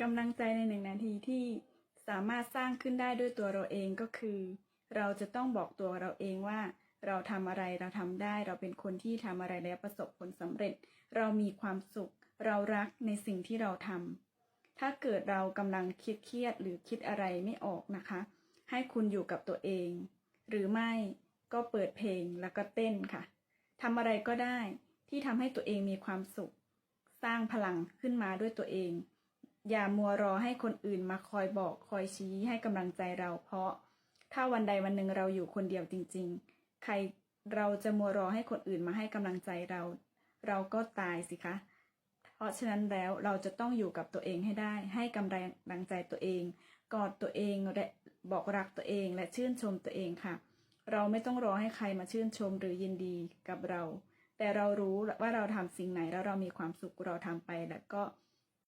กำลังใจในหนึ่งนาทีที่สามารถสร้างขึ้นได้ด้วยตัวเราเองก็คือ เราจะต้องบอกตัวเราเองว่า เราทำอะไรเราทำได้ เราเป็นคนที่ทำอะไรแล้วประสบผลสำเร็จ เรามีความสุข เรารักในสิ่งที่เราทำถ้าเกิดเรากำลังคิดเครียดหรือคิดอะไรไม่ออกนะคะ ให้คุณอยู่กับตัวเอง หรือไม่ก็เปิดเพลงแล้วก็เต้นค่ะทำอะไรก็ได้ที่ทำให้ตัวเองมีความสุข สร้างพลังขึ้นมาด้วยตัวเอง อย่ามัวรอให้คนอื่นมาคอยบอกคอยชี้ให้กำลังใจเรา เพราะถ้าวันใดวันหนึ่งเราอยู่คนเดียวจริง ๆ ใครเราจะมัวรอให้คนอื่นมาให้กำลังใจเรา เราก็ตายสิคะ เพราะฉะนั้นแล้วเราจะต้องอยู่กับตัวเองให้ได้ ให้กำลังใจตัวเอง กอดตัวเองและบอกรักตัวเองและชื่นชมตัวเองค่ะ เราไม่ต้องรอให้ใครมาชื่นชมหรือยินดีกับเรา แต่เรารู้ว่าเราทำสิ่งไหนแล้วเรามีความสุขเราทำไปแล้วก็